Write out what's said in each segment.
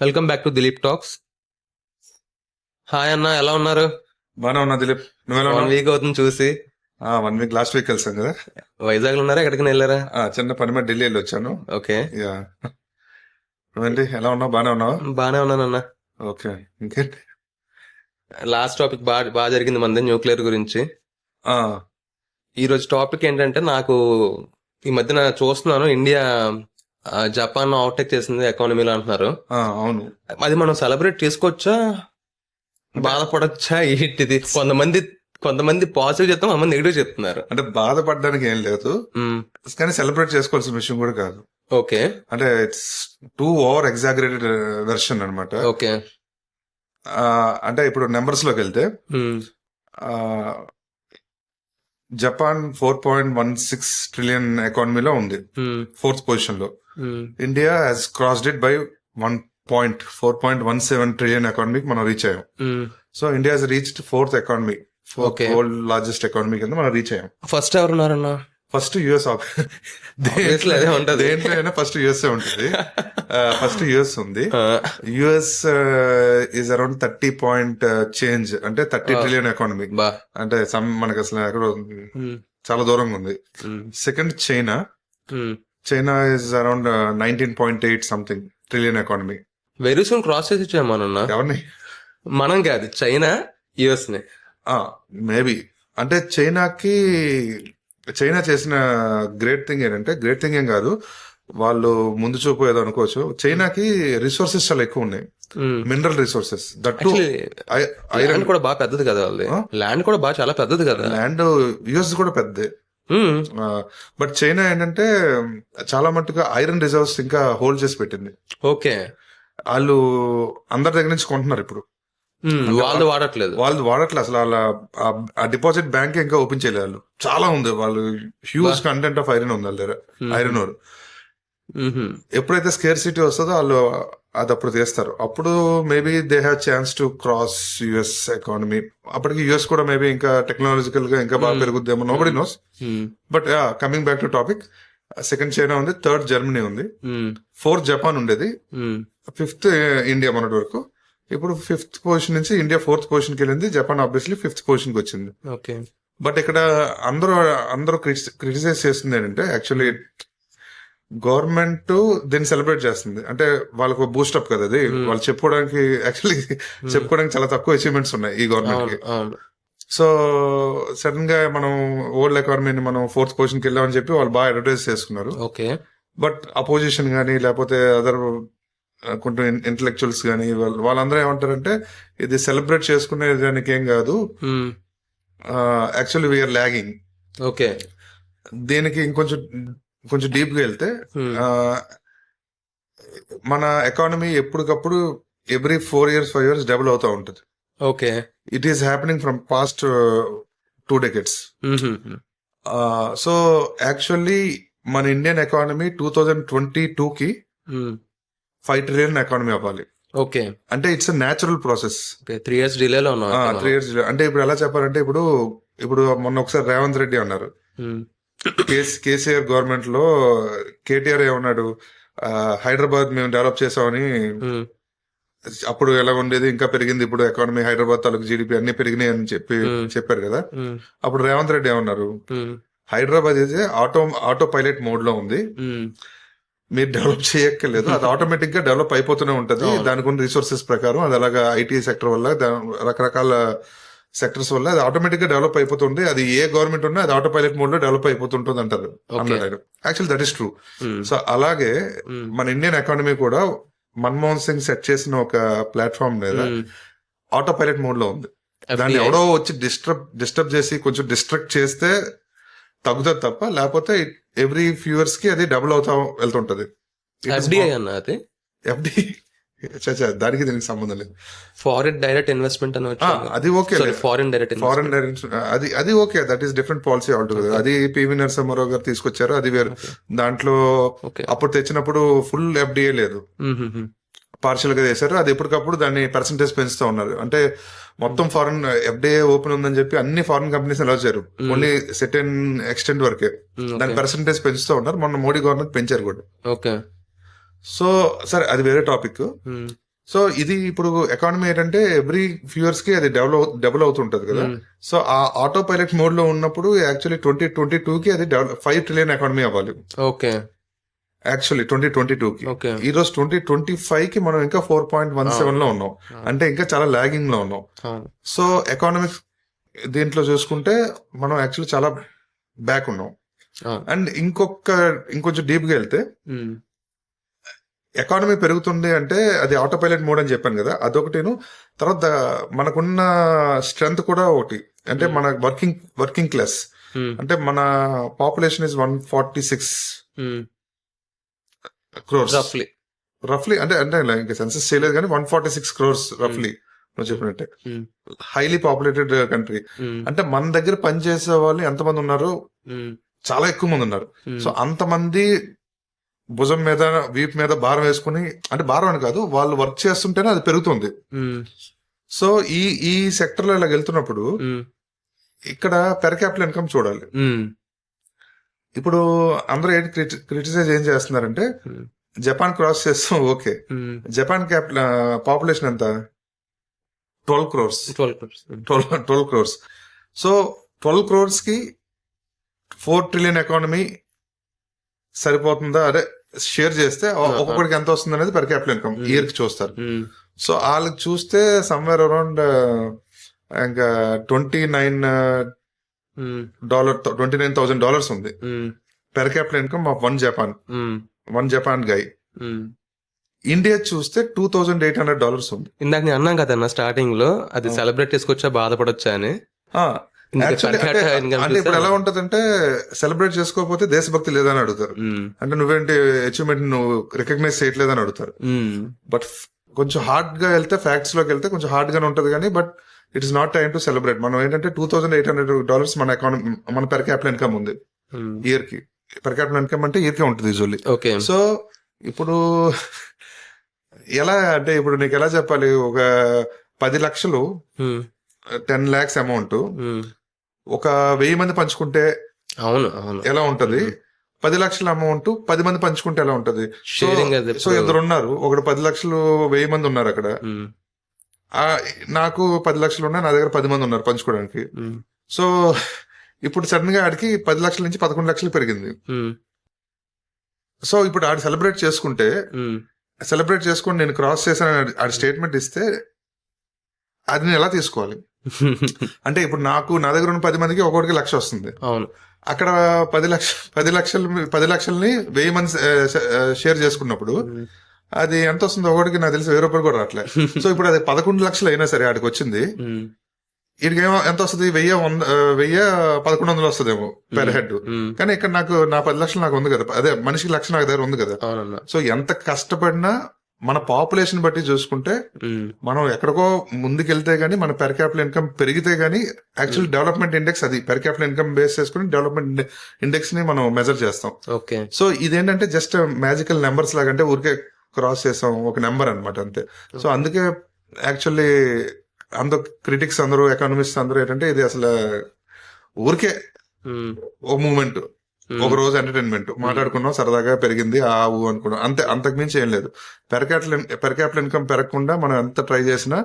Welcome back to Dilip talks. Hi అన్న ఎలా ఉన్నారు? బానే ఉన్నా దిలీప్. నువ్వెలా వన్ వీక్ అవుతుంది చూసి. వన్ వీక్ లాస్ట్ వీక్ కలిసాం కదా? వైజాగ్లో ఉన్నారా? ఎక్కడికి వెళ్ళారా? చిన్న పని మీద ఢిల్లీ వెళ్ళి వచ్చాను. ఓకే. యా. నువ్వేంటి? ఎలా ఉన్నావు? బానే ఉన్నావా? బానే ఉన్నానన్న ఓకే. ఇంకేంటి? లాస్ట్ టాపిక్ బాగా బాగా జరిగింది మంది న్యూక్లియర్ గురించి. ఆ, ఈ రోజు టాపిక్ ఏంటంటే నాకు ఈ మధ్యన చూస్తున్నాను ఇండియా జపాన్ అవుటెక్ చేసింది ఎకానమీలో అంటున్నారు. అవును. అది మనం సెలబ్రేట్ చేసుకోవచ్చా? బాధపడచ్చా? ఏంటిది? కొంతమంది కొంతమంది పాజిటివ్ చెప్తాం కొంతమంది నెగిటివ్ చెప్తున్నారు అంటే బాధపడడానికి ఏం లేదు. కానీ సెలబ్రేట్ చేసుకోవాల్సిన విషయం కూడా కాదు. ఓకే. అంటే it's too over exaggerated version అనమాట ఓకే. అంటే ఇప్పుడు నెంబర్స్లోకి వెళ్తే Japan four point one six trillion ఎకానమీలో ఉంది. ఫోర్త్ పొజిషన్లో. India has crossed it by one point four point one seven trillion ఎకానమీకి మనం రీచ్ అయ్యాం. So India has reached fourth economy Okay. World largest economy కింద మనం రీచ్ అయ్యాం first ఎవరున్నారన్నా ఫస్ట్ యుఎస్. దేంట్లో ఫస్ట్ యుఎస్ ఉంటుంది ఫస్ట్ యుఎస్ ఉంది US is around thirty point change అంటే థర్టీ. ట్రిలియన్ ఎకానమీ అంటే సమ్ మనకి అసలు? మ్మ్. చాలా దూరంగా ఉంది. Second China hmm. China is around nineteen point eight something trillion economy very soon cross చేసి ఇచ్చామన్నా ఎవరిని? మనం కాదు చైనా యుఎస్ని. మేబీ అంటే చైనాకి చైనా చేసిన గ్రేట్ థింగ్ ఏంటంటే గ్రేట్ థింగ్ ఏం కాదు వాళ్ళు ముందు చూపు ఏదో అనుకోవచ్చు. చైనాకి రిసోర్సెస్ చాలా ఎక్కువ ఉన్నాయి. మినరల్ రిసోర్సెస్ దట్టు ఐరన్ కూడా బాగా పెద్దది కదా వాళ్ళది? ల్యాండ్ కూడా బాగా చాలా పెద్దది కదా. ల్యాండ్ యుఎస్ కూడా పెద్దే మ్మ్. బట్ చైనా ఏంటంటే చాలా మట్టుగా ఐరన్ రిజర్వ్స్ ఇంకా హోల్డ్ చేసి పెట్టింది. ఓకే. వాళ్ళు అందరి దగ్గర నుంచి కొంటున్నారు ఇప్పుడు. వాళ్ళు వాడట్లేదు. వాళ్ళు వాడట్లేదు అసలు. వాళ్ళ ఆ- డిపాజిట్ బ్యాంక్ ఇంకా ఓపెన్ చేయలేదు వాళ్ళు. చాలా ఉంది. వాళ్ళు హ్యూజ్ కంటెంట్ ఆఫ్ ఐరన్ ఉంది వాళ్ళ దగ్గర. Iron ore. ఎప్పుడైతే స్కేర్ సిటీ వస్తుందో వాళ్ళు అది అప్పుడు తీస్తారు. అప్పుడు maybe they have chance to cross US economy అప్పటికి యుఎస్ కూడా మేబీ ఇంకా టెక్నాలజికల్గా ఇంకా బాగా. పెరుగుద్దేమో. Nobody knows. But coming back to topic second China ఉంది థర్డ్ జర్మనీ ఉంది. ఫోర్త్ జపాన్ ఉండేది. ఫిఫ్త్ ఇండియా మొన్నటి వరకు. ఇప్పుడు ఫిఫ్త్ పొజిషన్ నుంచి ఇండియా ఫోర్త్ పొజిషన్కి వెళ్ళింది. జపాన్ ఆబ్వియస్లీ ఫిఫ్త్ పొజిషన్కి వచ్చింది. ఓకే. బట్ ఇక్కడ అందరూ అందరూ క్రిటిసైజ్ చేస్తుంది ఏంటంటే యాక్చువల్లీ గవర్నమెంట్ దీన్ని సెలబ్రేట్ చేస్తుంది. అంటే వాళ్ళకు బూస్ట్ అప్ కదా అది. Hmm. వాళ్ళు చెప్పుకోవడానికి యాక్చువల్లీ చెప్పుకోవడానికి చాలా తక్కువ అచీవ్మెంట్స్ ఉన్నాయి ఈ గవర్నమెంట్కి సో సడన్గా మనం వరల్డ్ ఎకానమీని మనం ఫోర్త్ పొజిషన్కి వెళ్ళామని చెప్పి వాళ్ళు బాగా అడ్వర్టైజ్ చేసుకున్నారు. ఓకే. బట్ అపోజిషన్ కానీ లేకపోతే అదర్ కొంచెం ఇంటలెక్చువల్స్ కానీ వాళ్ళందరూ ఏమంటారంటే ఇది సెలబ్రేట్ చేసుకునే దానికి ఏం కాదు. Actually we're lagging okay. దీనికి ఇంకొంచెం కొంచెం డీప్గా వెళ్తే. ఆ, మన ఎకానమీ ఎప్పటికప్పుడు every four years five years double అవుతా ఉంటుంది okay it is happening from past two decades. So actually మన Indian economy two thousand twenty two కి. ఫైవ్ ట్రిలియన్ ఎకానమీ అవ్వాలి ఓకే అంటే it's natural process three years డిలేలో ఉన్నాం. Three years అంటే ఇప్పుడు ఎలా చెప్పాలంటే ఇప్పుడు ఇప్పుడు మొన్న ఒకసారి రేవంత్ రెడ్డి అన్నారు. కేస్- కేసీఆర్ గవర్నమెంట్లో కేటీఆర్ ఏమన్నాడు హైదరాబాద్ మేము డెవలప్ చేసామని. అప్పుడు ఎలా ఉండేది ఇంకా పెరిగింది ఇప్పుడు ఎకానమీ హైదరాబాద్ తాలూకు జీడిపి అన్ని పెరిగినాయి అని చెప్పి. చెప్పారు కదా. అప్పుడు రేవంత్ రెడ్డి ఏమన్నారు. హైదరాబాద్ అయితే ఆటో ఆటో పైలట్ మోడ్లో ఉంది. మీరు డెవలప్ చేయక్కర్లేదు అది ఆటోమేటిక్గా డెవలప్ అయిపోతూనే ఉంటది. దానికి ఉన్న రిసోర్సెస్ ప్రకారం అది అలాగా ఐటీ సెక్టర్ వల్ల రకరకాల సెక్టర్స్ వల్ల అది ఆటోమేటిక్గా డెవలప్ అయిపోతుంది అది ఏ గవర్నమెంట్ ఉన్నా అది ఆటో పైలట్ మోడ్లో డెవలప్ అయిపోతుంటుంది అంటారు. అన్నాడు actual that is true. So అలాగే మ్మ్. మన ఇండియన్ ఎకానమీ కూడా మన్మోహన్ సింగ్ సెట్ చేసిన ఒక ప్లాట్ఫామ్ మీద. ఆటో పైలట్ మోడ్లో ఉంది దాన్ని. ఎవడో వచ్చి డిస్టర్బ్ డిస్టర్బ్ చేసి కొంచెం డిస్ట్రక్ట్ చేస్తే తగ్గుతుంది తప్ప లేకపోతే ఎవ్రీ ఫ్యూ ఇయర్స్కి అది డబుల్ అవుతా వెళ్తుంటది ఎఫ్డిఐ అన్న అది ఎఫ్డి దానికి దీనికి సంబంధం లేదు. ఫారిన్ డైరెక్ట్ ఇన్వెస్ట్మెంట్ అని అది okay foreign direct foreign direct అది అది okay that is different policy altogether అది పివి నరసింహారావు గారు తీసుకొచ్చారు అది వేరు. దాంట్లో అప్పుడు తెచ్చినప్పుడు ఫుల్ ఎఫ్డిఏ లేదు. పార్షియల్గా చేశారు అది ఎప్పటికప్పుడు దాన్ని పర్సంటేజ్ పెంచుతూ ఉన్నారు. అంటే మొత్తం ఫారెన్ ఎఫ్డిఏ ఓపెన్ ఉందని చెప్పి అన్ని ఫారెన్ కంపెనీస్ అలా వచ్చారు. ఓన్లీ సెటన్ ఎక్స్టెంట్ వరకే. దాని పర్సంటేజ్ పెంచుతూ ఉన్నారు. మొన్న మోడీ గవర్నమెంట్ పెంచారు కూడా. ఓకే సో సరే అది వేరే టాపిక్. సో ఇది ఇప్పుడు ఎకానమీ ఏంటంటే ఎవ్రీ ఫ్యూ ఇయర్స్కి అది డెవలప్ డబుల్ అవుతుంటది కదా. మ్మ్. సో ఆ ఆటో పైలట్ మోడ్లో ఉన్నప్పుడు యాక్చువల్లీ ట్వంటీ ట్వంటీ టూ కి అది ఫైవ్ ట్రిలియన్ ఎకానమీ అవ్వాలి. Okay actually twenty twenty two కి ఈ రోజు ట్వంటీ ట్వంటీ ఫైవ్కి మనం ఇంకా ఫోర్ పాయింట్ వన్ సెవెన్లో ఉన్నాం. ఆ. అంటే ఇంకా చాలా లాగింగ్లో ఉన్నాం. అవును సో ఎకానమిక్స్ దీంట్లో చూసుకుంటే మనం యాక్చువల్లీ చాలా బ్యాక్ ఉన్నాం. అండ్ ఇంకొక ఇంకొంచెం డీప్గా వెళ్తే మ్మ్. ఎకానమీ పెరుగుతుంది అంటే అది ఆటో పైలట్ మోడ్ అని చెప్పాను కదా అదొకటిను తర్వాత మనకున్న స్ట్రెంగ్త్ కూడా ఒకటి అంటే మన వర్కింగ్ వర్కింగ్ క్లాస్. అంటే మన population is one forty six. Crores రఫ్లీ రఫ్లీ అంటే అంటే ఇంకా సెన్సస్ చేయలేదు కానీ వన్ ఫార్టీ సిక్స్ క్రోర్స్ రఫ్లీ నువ్వు చెప్పినట్టే. Highly populated country. అంటే మన దగ్గర పనిచేసే వాళ్ళు ఎంతమంది ఉన్నారు మ్మ్. చాలా ఎక్కువ మంది ఉన్నారు. సో అంతమంది భుజం మీద వీపు మీద భారం వేసుకుని అంటే భారం అని కాదు వాళ్ళు వర్క్ చేస్తుంటేనే అది పెరుగుతుంది. సో ఈ ఈ సెక్టర్లో ఇలా వెళ్తున్నప్పుడు. ఇక్కడ పెర్ క్యాపిటల్ ఇన్కమ్ చూడాలి. ఇప్పుడు అందరూ ఏంటి క్రిటిసైజ్ ఏం చేస్తున్నారంటే. జపాన్ క్రాస్ చేస్తాం ఓకే. జపాన్ క్యాపిటల్ పాపులేషన్ ఎంత twelve crores twelve crores twelve twelve crores so twelve క్రోర్స్కి four trillion economy సరిపోతుందా అదే షేర్ చేస్తే ఒక్కొక్కడికి ఎంత వస్తుంది అనేది పర్ క్యాపిటల్ ఇన్కమ్. ఇయర్కి చూస్తారు. సో వాళ్ళకి చూస్తే సమ్వేర్ అరౌండ్ ఇంకా twenty nine. Dollar twenty nine thousand dollars ఉంది. Per capital income of one Japan. One Japan guy. India చూస్తే two thousand eight hundred dollars ఉంది ఇందాక నేను అన్నాం కదన్న స్టార్టింగ్లో అది సెలబ్రేట్ చేసుకొచ్చా బాధపడొచ్చా అని అంటే ఇప్పుడు ఎలా ఉంటదంటే సెలబ్రేట్ చేసుకోకపోతే దేశభక్తి లేదని అడుగుతారు. అంటే నువ్వేంటి అచీవ్మెంట్ నువ్వు రికగ్నైజ్ చేయట్లేదని అడుగుతారు. బట్ కొంచెం హార్డ్గా వెళ్తే ఫ్యాక్ట్స్లోకి వెళ్తే కొంచెం హార్డ్ గానే ఉంటది కానీ but it is not time to celebrate మనం ఏంటంటే two thousand eight hundred dollars మన ఎకానమీ మన పెర్ క్యాపిటల్ ఇన్కమ్ ఉంది. ఇయర్కి పెర్ క్యాపిటల్ ఇన్కమ్ అంటే ఇయర్ కే ఉంటుంది యూజువల్లీ ఓకే సో ఇప్పుడు ఎలా అంటే ఇప్పుడు నీకు ఎలా చెప్పాలి ఒక పది లక్షలు. Ten lakhs amount. ఒక వెయ్యి మంది పంచుకుంటే అవును అవును. ఎలా ఉంటది? పది లక్షల అమౌంట్ పది మంది పంచుకుంటే ఎలా ఉంటది? సో షేరింగ్ అది సో ఇద్దరు ఉన్నారు. ఒకటి పది లక్షలు వెయ్యి మంది ఉన్నారు అక్కడ. నాకు పది లక్షలు ఉన్నాయి నా దగ్గర పది మంది ఉన్నారు పంచుకోవడానికి. సో ఇప్పుడు సడన్గా ఆడికి పది లక్షల నుంచి పదకొండు లక్షలు పెరిగింది. సో ఇప్పుడు ఆడు సెలబ్రేట్ చేసుకుంటే. సెలబ్రేట్ చేసుకుని నేను క్రాస్ చేశాను ఆడి స్టేట్మెంట్ ఇస్తే అది నేను ఎలా తీసుకోవాలి? అంటే ఇప్పుడు నాకు నా దగ్గర ఉన్న పది మందికి ఒక్కొక్కడికి లక్ష వస్తుంది. అవును. అక్కడ పది లక్ష పది లక్షలు పది లక్షల్ని వెయ్యి మంది షేర్ చేసుకున్నప్పుడు. అది ఎంత వస్తుంది ఒకటికి నాకు తెలిసి వెయ్యి రూపాయలు కూడా రావట్లే సో ఇప్పుడు అది పదకొండు లక్షలు అయినా సరే ఆడికి వచ్చింది. వీడికి ఏమో ఎంత వస్తుంది? వెయ్యి వంద వెయ్యి పదకొండు వందలు వస్తుందేమో పెర్ హెడ్. కానీ ఇక్కడ నాకు నా పది లక్షలు నాకు ఉంది కదా. అదే మనిషికి లక్ష నాకు దగ్గర ఉంది కదా. సో ఎంత కష్టపడినా మన పాపులేషన్ బట్టి చూసుకుంటే. మనం ఎక్కడికో ముందుకెళ్తే గానీ మన పెర్ క్యాపిటల్ ఇన్కమ్ పెరిగితే గానీ యాక్చువల్ డెవలప్మెంట్ ఇండెక్స్ అది పెర్ క్యాపిటల్ ఇన్కమ్ బేస్ చేసుకుని డెవలప్మెంట్ ఇండెక్స్ని మనం మెజర్ చేస్తాం ఓకే సో ఇదేంటంటే జస్ట్ మ్యాజికల్ నెంబర్స్ లాగంటే ఊరికే క్రాస్ చేసాం ఒక నెంబర్ అన్నమాట అంతే సో అందుకే యాక్చువల్లీ అందరూ క్రిటిక్స్ అందరూ ఎకానమిస్ట్ అందరూ ఏంటంటే ఇది అసలు ఊరికే. ఒక మూమెంట్ మ్మ్. ఒక రోజు ఎంటర్టైన్మెంట్ మాట్లాడుకున్నాం సరదాగా పెరిగింది ఆ ఊ అనుకున్నాం. అంతే అంతకు మించి ఏం లేదు. Per capital per capital income పెరగకుండా మనం ఎంత ట్రై చేసినా.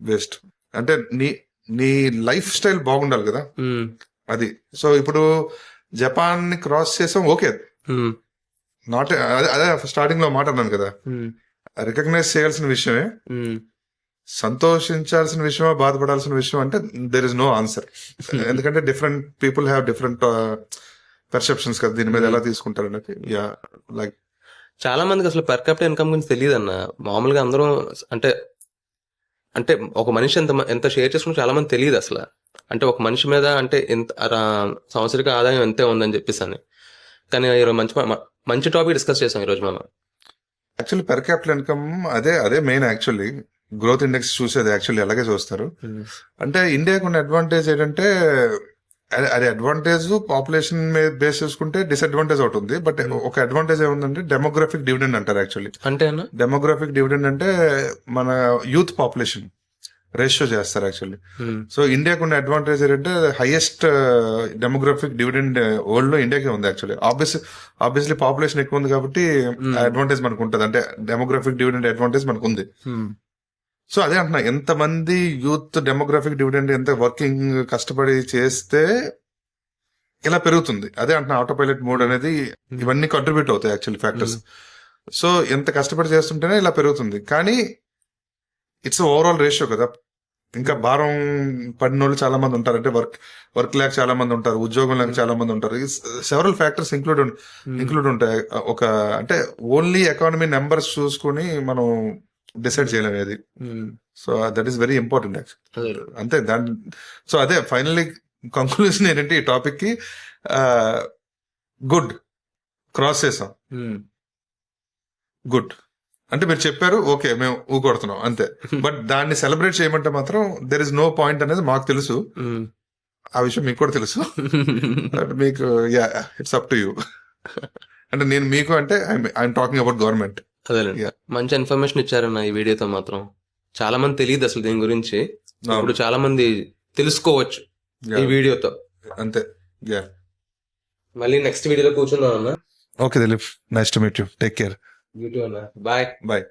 వేస్ట్ అంటే నీ నీ లైఫ్ స్టైల్ బాగుండాలి కదా. మ్మ్. అది. సో ఇప్పుడు జపాన్ని క్రాస్ చేసాం ఓకే. నాట్ అదే స్టార్టింగ్లో మాట అన్నాను కదా. రికగ్నైజ్ చేయాల్సిన విషయమే. సంతోషించాల్సిన విషయమా బాధపడాల్సిన విషయం అంటే దెర్ ఇస్ నో ఆన్సర్ ఎందుకంటే different people have different perceptions కదా దీని మీద ఎలా తీసుకుంటారు అనేది? యా లైక్ చాలా మందికి అసలు పర్ క్యాపిటల్ ఇన్కమ్ గురించి తెలియదు అన్న మామూలుగా అందరూ అంటే అంటే ఒక మనిషి ఎంత ఎంత షేర్ చేసుకుంటే చాలా మంది తెలియదు అసలు. అంటే ఒక మనిషి మీద అంటే ఎంత సంవత్సరిక ఆదాయం ఎంతే ఉందని చెప్పేసి అని కానీ ఈరోజు మంచి మంచి టాపిక్ డిస్కస్ చేసాం ఈరోజు మనం. యాక్చువల్లీ పెర్ క్యాపిటల్ ఇన్కమ్ అదే అదే మెయిన్ యాక్చువల్లీ గ్రోత్ ఇండెక్స్ చూసేది యాక్చువల్లీ అలాగే చూస్తారు. అంటే ఇండియాకు ఉన్న అడ్వాంటేజ్ ఏంటంటే అది- అడ్వాంటేజ్ పాపులేషన్ మీద బేస్ చేసుకుంటే డిసడ్వాంటేజ్ ఒకటి ఉంది. బట్ ఒక అడ్వాంటేజ్ ఏముందంటే డెమోగ్రఫిక్ డివిడెండ్ అంటారు యాక్చువల్లీ అంటే డెమోగ్రఫిక్ డివిడెండ్ అంటే మన యూత్ పాపులేషన్ రేషియో చేస్తారు యాక్చువల్లీ సో ఇండియాకు ఉన్న అడ్వాంటేజ్ ఏంటంటే హైయెస్ట్ డెమోగ్రఫిక్ డివిడెండ్ వరల్డ్లో ఇండియాకే ఉంది యాక్చువల్లీ ఆబ్వియస్ ఆబ్వియస్లీ పాపులేషన్ ఎక్కువ ఉంది కాబట్టి అడ్వాంటేజ్ మనకు ఉంటుంది అంటే డెమోగ్రఫిక్ డివిడెండ్ అడ్వాంటేజ్ మనకు ఉంది సో అదే అంటున్నా ఎంతమంది యూత్ డెమోగ్రఫిక్ డివిడెండ్ ఎంత వర్కింగ్ కష్టపడి చేస్తే ఇలా పెరుగుతుంది. అదే అంటున్నా ఆటో పైలట్ మోడ్ అనేది ఇవన్నీ కంట్రిబ్యూట్ అవుతాయి యాక్చువల్లీ ఫ్యాక్టర్స్ సో ఎంత కష్టపడి చేస్తుంటేనే ఇలా పెరుగుతుంది. కానీ ఇట్స్ ఓవరాల్ రేషియో కదా. ఇంకా భారం పడిన వాళ్ళు చాలా మంది ఉంటారు. అంటే వర్క్ వర్క్ లేక చాలా మంది ఉంటారు ఉద్యోగం లేక చాలా మంది ఉంటారు సెవరల్ ఫ్యాక్టర్స్ ఇంక్లూడ్ ఇంక్లూడ్ ఉంటాయి. ఒక అంటే ఓన్లీ ఎకానమీ నెంబర్స్ చూసుకొని మనం డిసైడ్ చేయలేము అది ఉమ్, so that is very important actual. అంతే దాని సో అదే ఫైనల్లీ కంక్లూజన్ ఏంటంటే ఈ టాపిక్కి గుడ్ క్రాస్ చేసాం. గుడ్ అంటే మీరు చెప్పారు ఓకే మేము ఊకొడుతున్నాం అంతే. బట్ దాన్ని సెలబ్రేట్ చేయమంటే మాత్రం దెర్ ఇస్ నో పాయింట్ అనేది మాకు తెలుసు. ఆ విషయం మీకు కూడా తెలుసు. మీకు yeah it's up to you అంటే నేను మీకు అంటే ఐఎమ్ టాకింగ్ అబౌట్ గవర్నమెంట్ అదేలేండి. మంచి ఇన్ఫర్మేషన్ ఇచ్చారన్న ఈ వీడియోతో మాత్రం. చాలా మంది తెలియదు అసలు దీని గురించి. ఇప్పుడు చాలా మంది తెలుసుకోవచ్చు ఈ వీడియోతో అంతే. యా మళ్ళీ నెక్స్ట్ వీడియోలో కూర్చుందాం అన్న. Okay Dilip nice to meet you take care YouTube అన్న. Bye bye